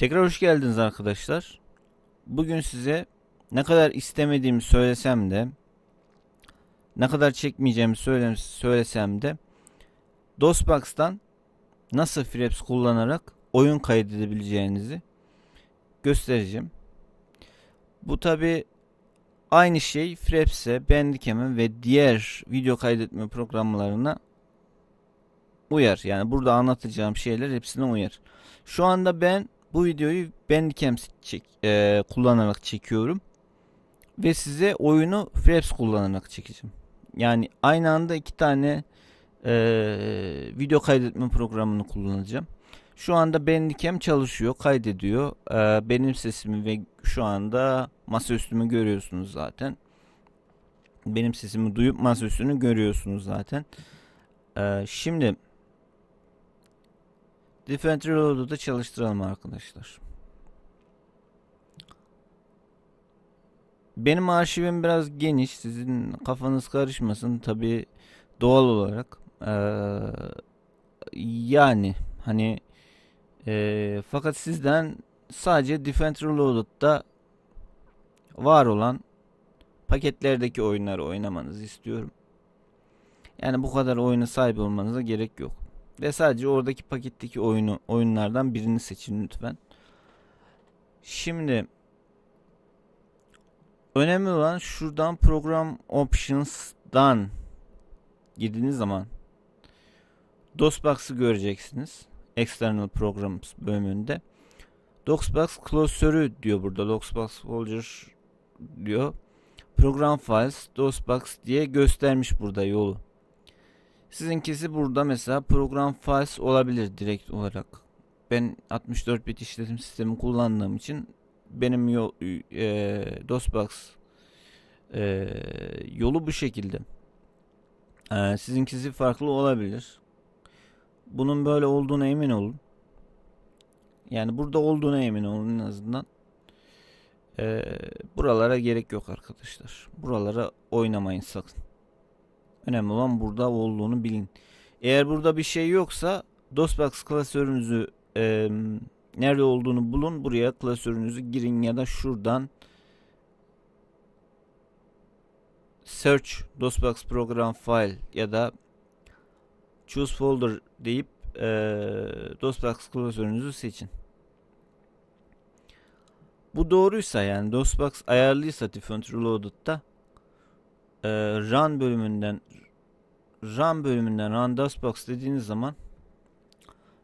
Tekrar hoş geldiniz arkadaşlar. Bugün size ne kadar istemediğimi söylesem de ne kadar çekmeyeceğimi söyle- söylesem de DOSBox'tan nasıl Fraps kullanarak oyun kaydedebileceğinizi göstereceğim. Bu tabi aynı şey Fraps'e, Bandicam'e ve diğer video kaydetme programlarına uyar. Yani burada anlatacağım şeyler hepsine uyar. Şu anda ben bu videoyu Bandicam çek, e, kullanarak çekiyorum. Ve size oyunu Fraps kullanarak çekeceğim. Yani aynı anda iki tane e, video kaydetme programını kullanacağım. Şu anda Bandicam çalışıyor, kaydediyor. E, benim sesimi ve şu anda masaüstümü görüyorsunuz zaten. Benim sesimi duyup masaüstünü görüyorsunuz zaten. E, şimdi Different Reload'u da çalıştıralım arkadaşlar. Benim arşivim biraz geniş. Sizin kafanız karışmasın. Tabi doğal olarak. Ee, yani hani e, fakat sizden sadece Different Reloaded'da var olan paketlerdeki oyunları oynamanızı istiyorum. Yani bu kadar oyuna sahip olmanıza gerek yok. Ve sadece oradaki paketteki oyunu oyunlardan birini seçin lütfen. Şimdi önemli olan şuradan program options'dan girdiğiniz zaman DOSBox'ı göreceksiniz. External Programs bölümünde. DOSBox klasörü diyor burada. DOSBox Folder diyor. Program Files DOSBox diye göstermiş burada yolu. Sizinkisi burada mesela program files olabilir direkt olarak. Ben 64 bit işletim sistemi kullandığım için benim yol, e, DOSBox e, yolu bu şekilde. E, sizinkisi farklı olabilir. Bunun böyle olduğuna emin olun. Yani burada olduğuna emin olun en azından. E, buralara gerek yok arkadaşlar. Buralara oynamayın sakın. Önemli olan burada olduğunu bilin. Eğer burada bir şey yoksa DOSBox klasörünüzü e, nerede olduğunu bulun. Buraya klasörünüzü girin ya da şuradan search DOSBox program file ya da choose folder deyip e, DOSBox klasörünüzü seçin. Bu doğruysa yani DOSBox ayarlıysa Different Reloaded'da e, run bölümünden run bölümünden run DOSBox dediğiniz zaman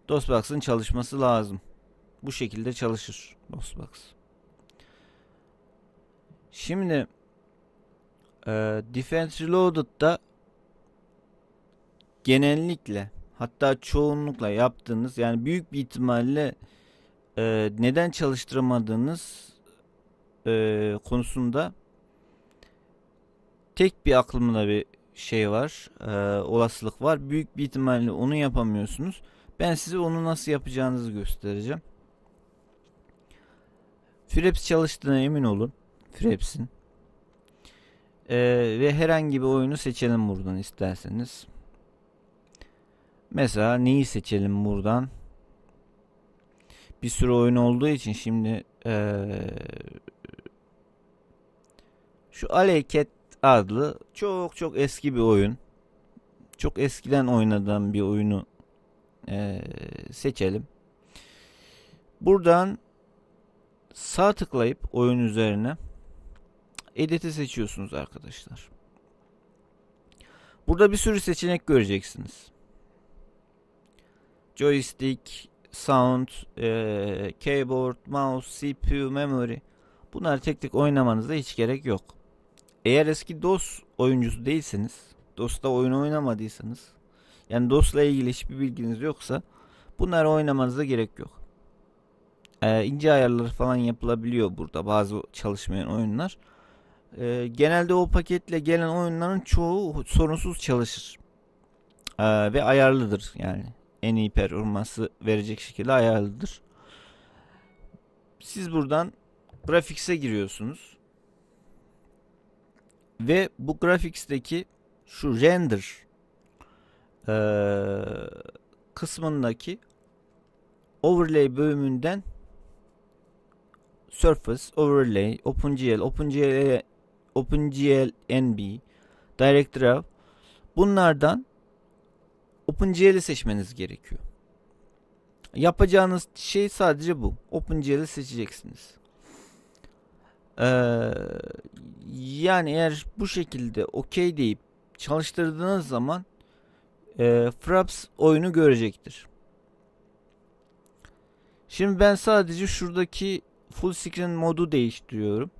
DOSBox'ın çalışması lazım. Bu şekilde çalışır DOSBox. Şimdi e, Defense Reloaded'da genellikle hatta çoğunlukla yaptığınız yani büyük bir ihtimalle e, neden çalıştıramadığınız e, konusunda tek bir aklımda bir şey var, e, olasılık var. Büyük bir ihtimalle onu yapamıyorsunuz. Ben size onu nasıl yapacağınızı göstereceğim. Fraps çalıştığına emin olun. Fraps'in. E, ve herhangi bir oyunu seçelim buradan isterseniz. Mesela neyi seçelim buradan? Bir sürü oyun olduğu için şimdi ee, şu Aleket adlı çok çok eski bir oyun. Çok eskiden oynadığım bir oyunu ee, seçelim. Buradan sağ tıklayıp oyun üzerine Edit'i seçiyorsunuz arkadaşlar. Burada bir sürü seçenek göreceksiniz. Joystick, sound, e, keyboard, mouse, CPU, memory. Bunları tek tek oynamanıza hiç gerek yok. Eğer eski DOS oyuncusu değilseniz, DOS'ta oyun oynamadıysanız, yani DOS'la ilgili hiçbir bilginiz yoksa bunları oynamanıza gerek yok. Ee, ince ayarlar falan yapılabiliyor burada bazı çalışmayan oyunlar. Ee, genelde o paketle gelen oyunların çoğu sorunsuz çalışır. Ee, ve ayarlıdır yani. En iyi performansı verecek şekilde ayarlıdır. Siz buradan Graphics'e giriyorsunuz. Ve bu Graphics'teki şu render ee, kısmındaki overlay bölümünden Surface, Overlay, OpenGL, OpenGL, OpenGL NB, Director Bunlardan OpenGL'i seçmeniz gerekiyor. Yapacağınız şey sadece bu. OpenGL'i seçeceksiniz. Ee, yani eğer bu şekilde OK deyip çalıştırdığınız zaman e, Fraps oyunu görecektir. Şimdi ben sadece şuradaki full screen modu değiştiriyorum.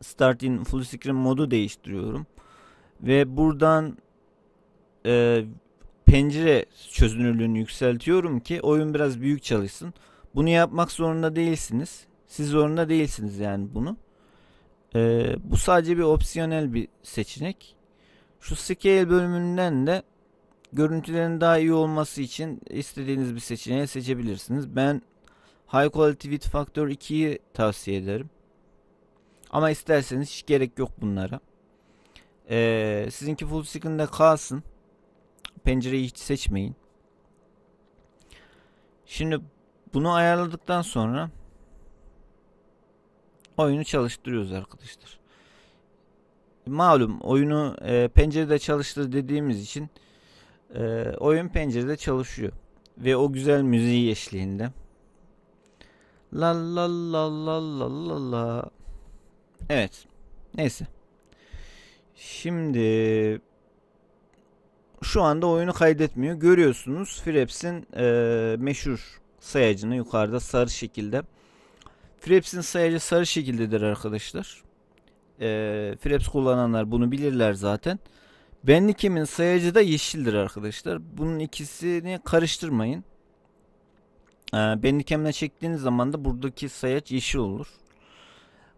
Start in full screen modu değiştiriyorum. Ve buradan e, pencere çözünürlüğünü yükseltiyorum ki oyun biraz büyük çalışsın. Bunu yapmak zorunda değilsiniz. Siz zorunda değilsiniz yani bunu. Ee, bu sadece bir opsiyonel bir seçenek. Şu scale bölümünden de görüntülerin daha iyi olması için istediğiniz bir seçeneği seçebilirsiniz. Ben High Quality Width Factor 2'yi tavsiye ederim. Ama isterseniz hiç gerek yok bunlara. Ee, sizinki full screen'de kalsın. Pencereyi hiç seçmeyin. Şimdi bunu ayarladıktan sonra oyunu çalıştırıyoruz arkadaşlar. Malum oyunu e, pencerede çalıştır dediğimiz için e, oyun pencerede çalışıyor. Ve o güzel müziği eşliğinde. La la la la la la la. Evet. Neyse. Şimdi şu anda oyunu kaydetmiyor. Görüyorsunuz Fraps'in e, meşhur sayacını yukarıda sarı şekilde. Fraps'in sayacı sarı şekildedir arkadaşlar. E, Fraps kullananlar bunu bilirler zaten. Bandicam'in sayacı da yeşildir arkadaşlar. Bunun ikisini karıştırmayın. E, Bandicam'le çektiğiniz zaman da buradaki sayaç yeşil olur.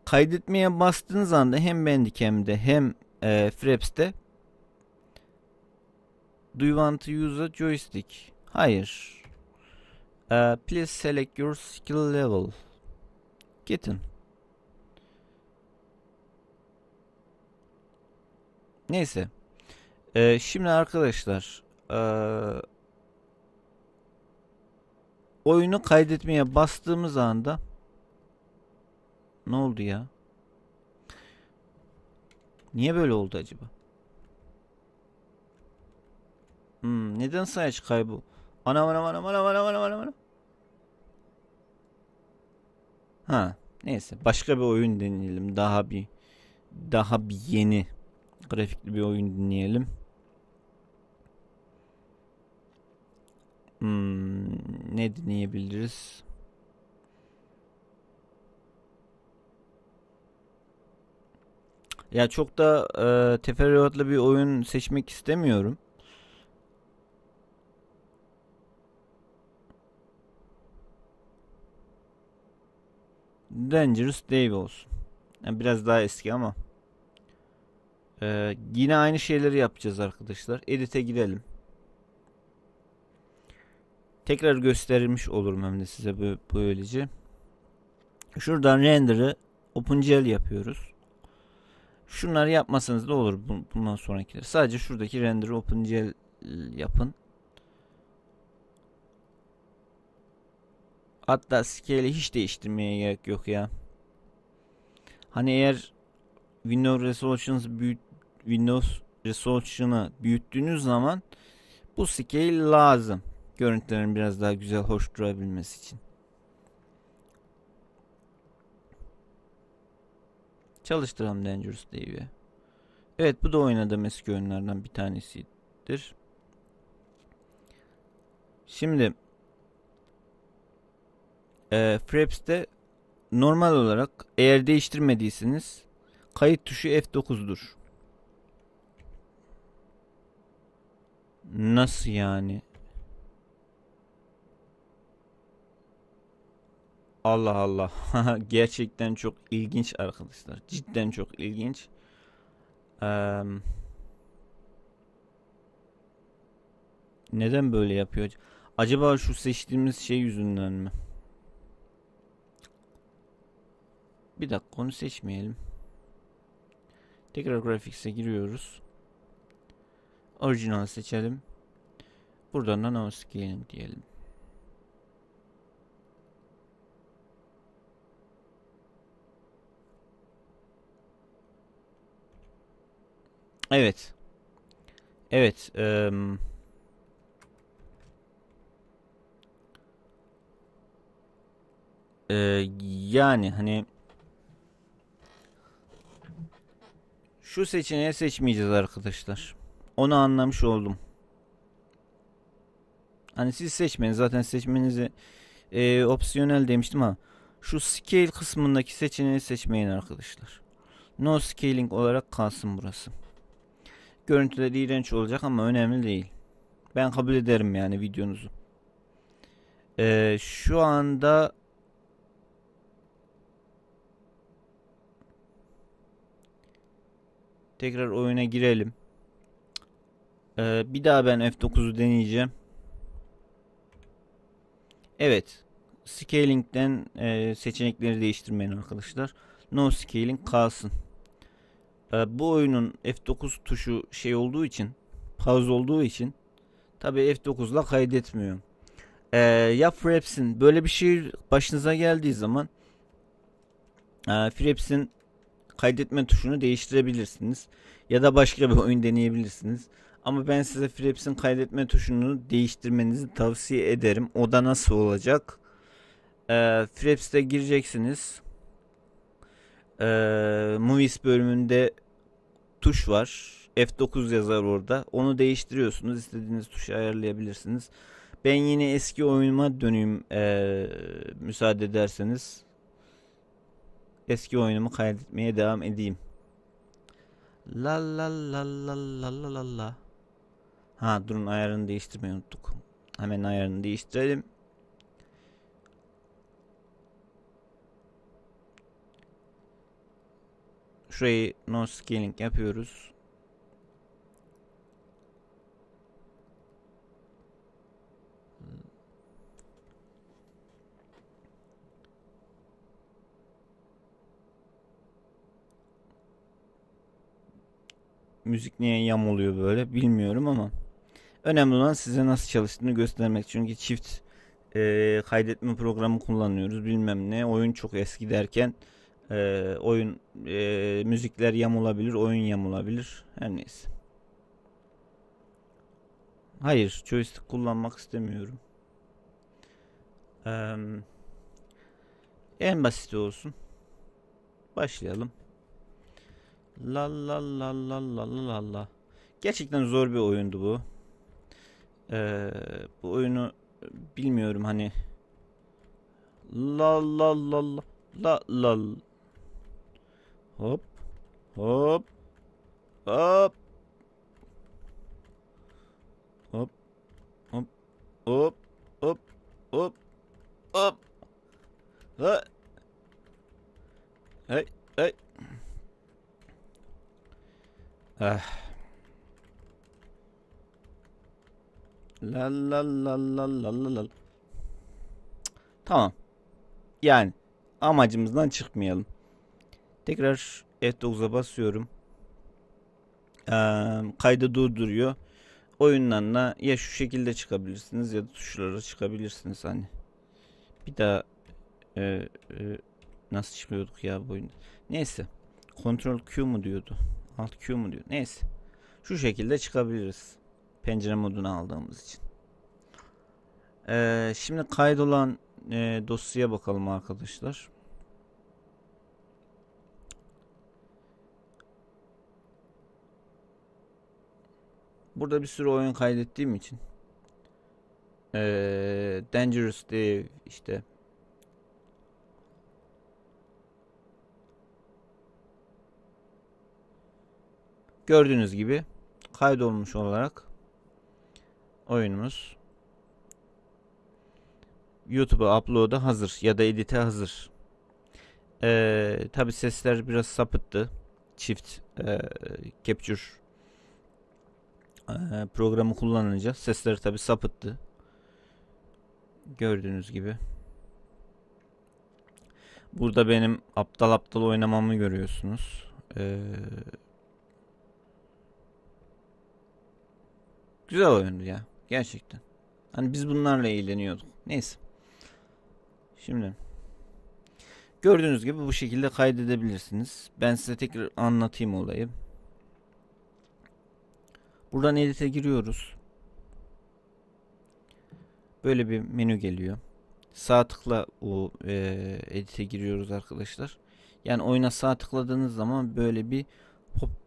Kaydetmeye bastığınız anda hem Bandicam'de hem e, Fraps'te Do you want to use a joystick? Hayır. Uh, please select your skill level. Gittin. Neyse. Ee, şimdi arkadaşlar ee, oyunu kaydetmeye bastığımız anda ne oldu ya? Niye böyle oldu acaba? Hmm, neden sayaç kaybı? Ana ana ana ana ana ana ana ana. Ha, neyse başka bir oyun deneyelim. Daha bir daha bir yeni grafikli bir oyun dinleyelim. Hmm, ne dinleyebiliriz? Ya çok da e, teferruatlı bir oyun seçmek istemiyorum. Dangerous Dave olsun. Yani biraz daha eski ama. Ee, yine aynı şeyleri yapacağız arkadaşlar. Edit'e gidelim. Tekrar göstermiş olurum hem de size böylece. Şuradan render'ı OpenGL yapıyoruz. Şunları yapmasanız da olur bundan sonrakiler. Sadece şuradaki render'ı OpenGL yapın. Hatta scale'i hiç değiştirmeye gerek yok ya. Hani eğer Windows Resolutions büyüt Windows Resolution'ı büyüttüğünüz zaman bu scale lazım. Görüntülerin biraz daha güzel hoş durabilmesi için. Çalıştıralım Dangerous Dave'i. Evet bu da oynadığım eski oyunlardan bir tanesidir. Şimdi e, Fraps'te normal olarak eğer değiştirmediyseniz kayıt tuşu F9'dur. Nasıl yani? Allah Allah. Gerçekten çok ilginç arkadaşlar. Cidden çok ilginç. Ee, neden böyle yapıyor? Acaba şu seçtiğimiz şey yüzünden mi? Bir dakika onu seçmeyelim. Tekrar grafikse giriyoruz. Orijinal seçelim. Buradan da nano scaling diyelim. Evet. Evet. Um, ee, yani hani şu seçeneği seçmeyeceğiz arkadaşlar. Onu anlamış oldum. Hani siz seçmeyin. Zaten seçmenizi e, opsiyonel demiştim ama şu scale kısmındaki seçeneği seçmeyin arkadaşlar. No scaling olarak kalsın burası. Görüntüler iğrenç olacak ama önemli değil. Ben kabul ederim yani videonuzu. Ee, şu anda tekrar oyuna girelim. Ee, bir daha ben F9'u deneyeceğim. Evet. Scaling'den e, seçenekleri değiştirmeyin arkadaşlar. No scaling kalsın. Ee, bu oyunun F9 tuşu şey olduğu için pause olduğu için tabi F9'la kaydetmiyor. Ee, ya Fraps'in böyle bir şey başınıza geldiği zaman e, Fraps'in kaydetme tuşunu değiştirebilirsiniz. Ya da başka bir oyun deneyebilirsiniz. Ama ben size Fraps'in kaydetme tuşunu değiştirmenizi tavsiye ederim. O da nasıl olacak? Ee, Fraps'te gireceksiniz. Ee, Movies bölümünde tuş var. F9 yazar orada. Onu değiştiriyorsunuz. İstediğiniz tuşu ayarlayabilirsiniz. Ben yine eski oyunuma döneyim ee, müsaade ederseniz. Eski oyunumu kaydetmeye devam edeyim. La la la la la la la la. Ha durun ayarını değiştirmeyi unuttuk. Hemen ayarını değiştirelim. Şurayı no scaling yapıyoruz. Müzik niye yam oluyor böyle bilmiyorum ama önemli olan size nasıl çalıştığını göstermek. Çünkü çift e, kaydetme programı kullanıyoruz bilmem ne. Oyun çok eski derken e, oyun e, müzikler yam olabilir, oyun yam olabilir. Her neyse. Hayır, joystick kullanmak istemiyorum. Eee, en basiti olsun. Başlayalım. La la la la la la la la. Gerçekten zor bir oyundu bu. Ee, bu oyunu bilmiyorum hani. La la la la la la. Hop hop hop hop hop hop hop hop Ha. Hey hey Ah. La la la la la la la. Tamam. Yani amacımızdan çıkmayalım. Tekrar F9'a basıyorum. Ee, kaydı durduruyor. Oyunlarına ya şu şekilde çıkabilirsiniz ya da tuşlara çıkabilirsiniz hani. Bir daha e, e, nasıl çıkıyorduk ya bu oyunda? Neyse. Ctrl Q mu diyordu? Alt Q mu diyor? Neyse. Şu şekilde çıkabiliriz. Pencere modunu aldığımız için. Ee, şimdi kaydolan e, dosyaya bakalım arkadaşlar. Burada bir sürü oyun kaydettiğim için ee, Dangerous Dave işte Gördüğünüz gibi kaydolmuş olarak oyunumuz YouTube'a upload'a hazır ya da edit'e hazır. Ee, Tabi sesler biraz sapıttı. Çift e, capture e, programı kullanınca sesleri tabi sapıttı. Gördüğünüz gibi. Burada benim aptal aptal oynamamı görüyorsunuz. Eee Güzel oyundu ya. Gerçekten. Hani biz bunlarla eğleniyorduk. Neyse. Şimdi. Gördüğünüz gibi bu şekilde kaydedebilirsiniz. Ben size tekrar anlatayım olayı. Buradan edit'e giriyoruz. Böyle bir menü geliyor. Sağ tıkla o e, edit'e giriyoruz arkadaşlar. Yani oyuna sağ tıkladığınız zaman böyle bir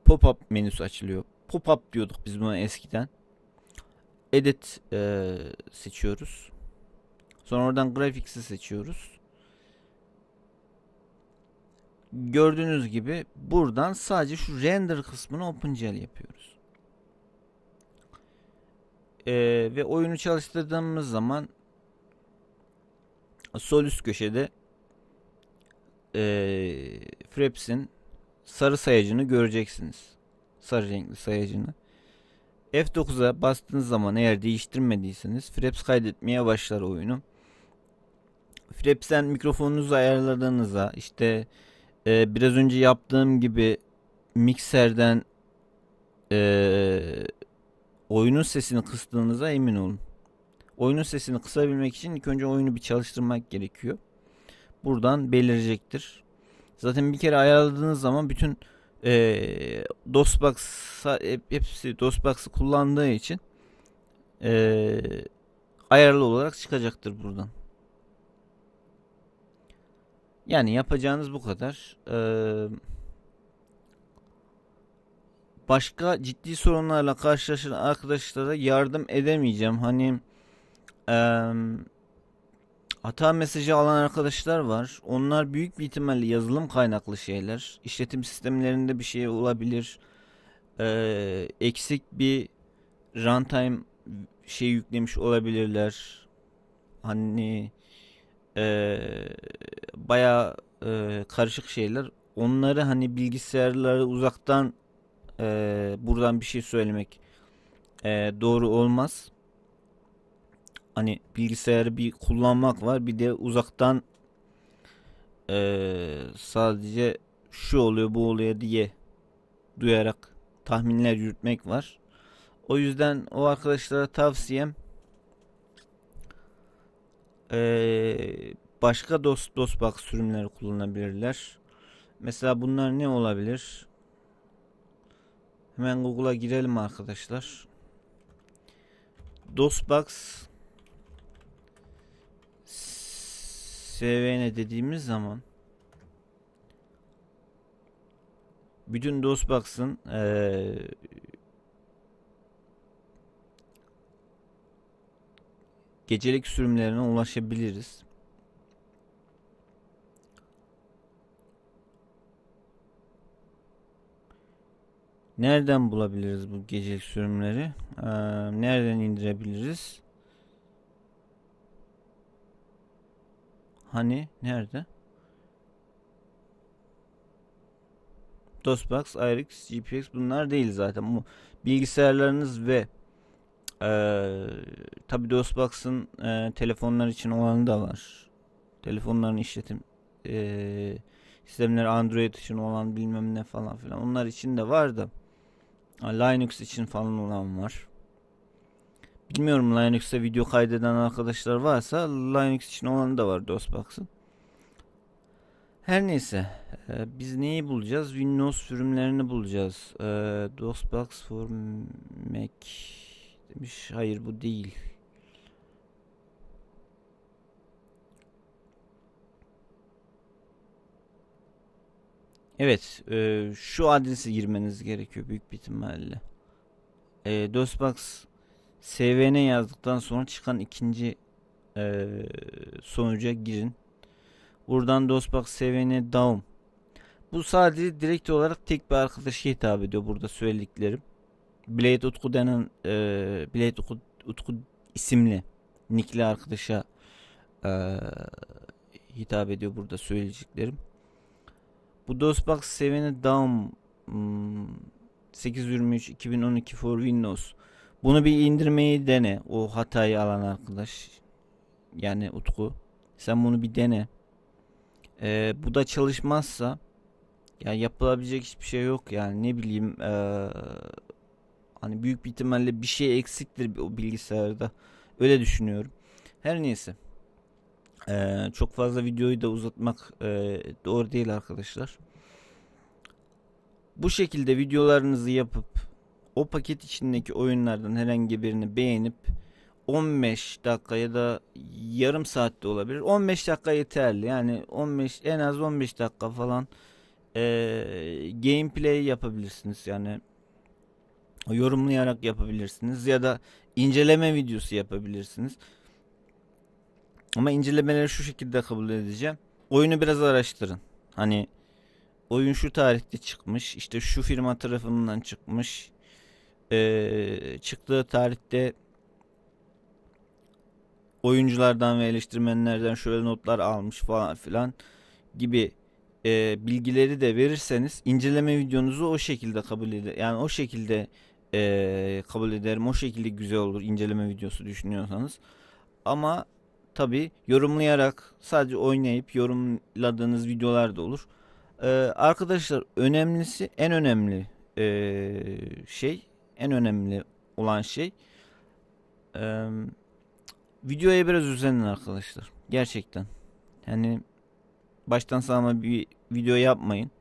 pop-up menüsü açılıyor. Pop-up diyorduk biz buna eskiden. Edit e, seçiyoruz. Sonra oradan Graphics'i seçiyoruz. Gördüğünüz gibi buradan sadece şu render kısmını OpenGL yapıyoruz. Ee, ve oyunu çalıştırdığımız zaman sol üst köşede e, Fraps'in sarı sayacını göreceksiniz. Sarı renkli sayacını. F9'a bastığınız zaman eğer değiştirmediyseniz Fraps kaydetmeye başlar oyunu. Fraps'ten mikrofonunuzu ayarladığınızda işte e, biraz önce yaptığım gibi mikserden e, oyunun sesini kıstığınıza emin olun. Oyunun sesini kısabilmek için ilk önce oyunu bir çalıştırmak gerekiyor. Buradan belirecektir. Zaten bir kere ayarladığınız zaman bütün e, DOSBox hepsi DOSBox'ı kullandığı için e, ayarlı olarak çıkacaktır buradan. Yani yapacağınız bu kadar. Ee, başka ciddi sorunlarla karşılaşan arkadaşlara yardım edemeyeceğim. Hani e, hata mesajı alan arkadaşlar var. Onlar büyük bir ihtimalle yazılım kaynaklı şeyler. İşletim sistemlerinde bir şey olabilir. Ee, eksik bir runtime şey yüklemiş olabilirler. Hani e, baya e, karışık şeyler. Onları hani bilgisayarları uzaktan e, buradan bir şey söylemek e, doğru olmaz. Hani bilgisayarı bir kullanmak var bir de uzaktan e, sadece şu oluyor bu oluyor diye duyarak tahminler yürütmek var. O yüzden o arkadaşlara tavsiyem ee, başka dost DOSBox sürümleri kullanabilirler. Mesela bunlar ne olabilir? Hemen Google'a girelim arkadaşlar. DOSBox SVN dediğimiz zaman bütün DOSBox'ın ee, gecelik sürümlerine ulaşabiliriz. Nereden bulabiliriz bu gecelik sürümleri? Ee, nereden indirebiliriz? Hani nerede? DOSBox, IRX, GPX bunlar değil zaten. Bu bilgisayarlarınız ve ee, tabi DOSBox'ın e, telefonlar için olanı da var. Telefonların işletim e, sistemleri Android için olan bilmem ne falan filan. Onlar için de var da Linux için falan olan var. Bilmiyorum Linux'ta video kaydeden arkadaşlar varsa Linux için olanı da var DOSBox'ın. Her neyse e, biz neyi bulacağız? Windows sürümlerini bulacağız. E, DOSBox for Mac demiş. Hayır bu değil. Evet, e, şu adresi girmeniz gerekiyor büyük bir ihtimalle. E, DOSBox SVN yazdıktan sonra çıkan ikinci e, sonuca girin. Buradan DOSBox SVN down. Bu sadece direkt olarak tek bir arkadaşa hitap ediyor burada söylediklerim. Blade Utku denen e, Blade Utku, Utku isimli nickli arkadaşa e, hitap ediyor burada söyleyeceklerim. Bu DOSBox seviyeni Down hmm, 823 2012 for Windows. Bunu bir indirmeyi dene. O hatayı alan arkadaş. Yani Utku. Sen bunu bir dene. Ee, bu da çalışmazsa ya yapılabilecek hiçbir şey yok yani ne bileyim ee, Hani büyük bir ihtimalle bir şey eksiktir o bilgisayarda. Öyle düşünüyorum. Her neyse. Ee, çok fazla videoyu da uzatmak e, doğru değil arkadaşlar. Bu şekilde videolarınızı yapıp o paket içindeki oyunlardan herhangi birini beğenip 15 dakika ya da yarım saatte olabilir. 15 dakika yeterli. Yani 15 en az 15 dakika falan e, gameplay yapabilirsiniz. Yani yorumlayarak yapabilirsiniz ya da inceleme videosu yapabilirsiniz. Ama incelemeleri şu şekilde kabul edeceğim. Oyunu biraz araştırın. Hani oyun şu tarihte çıkmış. işte şu firma tarafından çıkmış. Ee, çıktığı tarihte oyunculardan ve eleştirmenlerden şöyle notlar almış falan filan gibi e, bilgileri de verirseniz inceleme videonuzu o şekilde kabul eder. Yani o şekilde e, kabul ederim. O şekilde güzel olur inceleme videosu düşünüyorsanız. Ama tabi yorumlayarak sadece oynayıp yorumladığınız videolar da olur. Ee, arkadaşlar önemlisi en önemli e, şey en önemli olan şey e, videoya biraz özenin arkadaşlar. Gerçekten. Yani baştan sağma bir video yapmayın.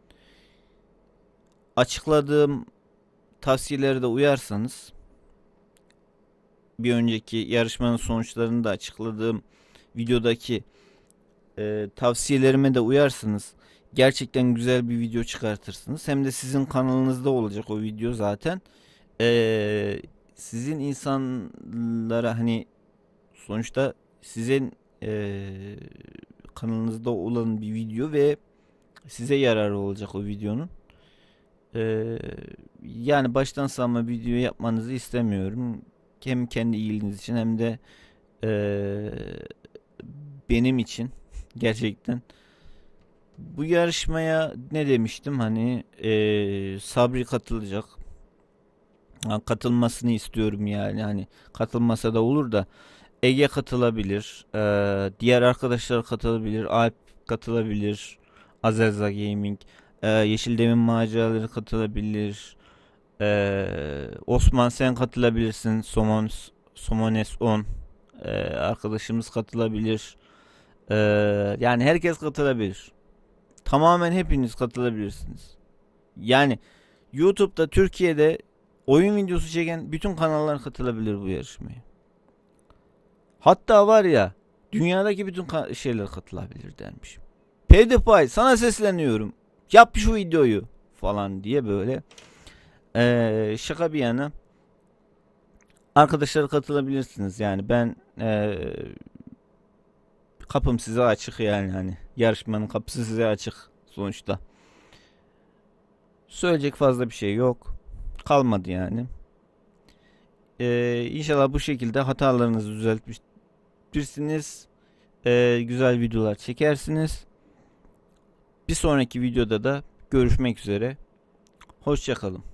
Açıkladığım tavsiyelere de uyarsanız bir önceki yarışmanın sonuçlarını da açıkladığım videodaki e, tavsiyelerime de uyarsınız. Gerçekten güzel bir video çıkartırsınız. Hem de sizin kanalınızda olacak o video zaten. E, sizin insanlara hani sonuçta sizin e, kanalınızda olan bir video ve size yararı olacak o videonun. Ee, yani baştan sağma video yapmanızı istemiyorum. Hem kendi iyiliğiniz için hem de e, benim için gerçekten. Bu yarışmaya ne demiştim hani e, Sabri katılacak. Katılmasını istiyorum yani hani katılmasa da olur da Ege katılabilir. E, diğer arkadaşlar katılabilir. Alp katılabilir. Azeza Gaming. E, Yeşil Demin maceraları katılabilir. E, Osman sen katılabilirsin. Somon Somones 10 e, arkadaşımız katılabilir. E, yani herkes katılabilir. Tamamen hepiniz katılabilirsiniz. Yani YouTube'da Türkiye'de oyun videosu çeken bütün kanallar katılabilir bu yarışmaya. Hatta var ya dünyadaki bütün şeyler katılabilir dermişim. PewDiePie sana sesleniyorum. Yap şu videoyu falan diye böyle. Ee, şaka bir yana arkadaşlar katılabilirsiniz yani ben e, kapım size açık yani hani yarışmanın kapısı size açık sonuçta söyleyecek fazla bir şey yok kalmadı yani. Ee, inşallah bu şekilde hatalarınızı düzeltmişsiniz ee, güzel videolar çekersiniz. Bir sonraki videoda da görüşmek üzere. Hoşçakalın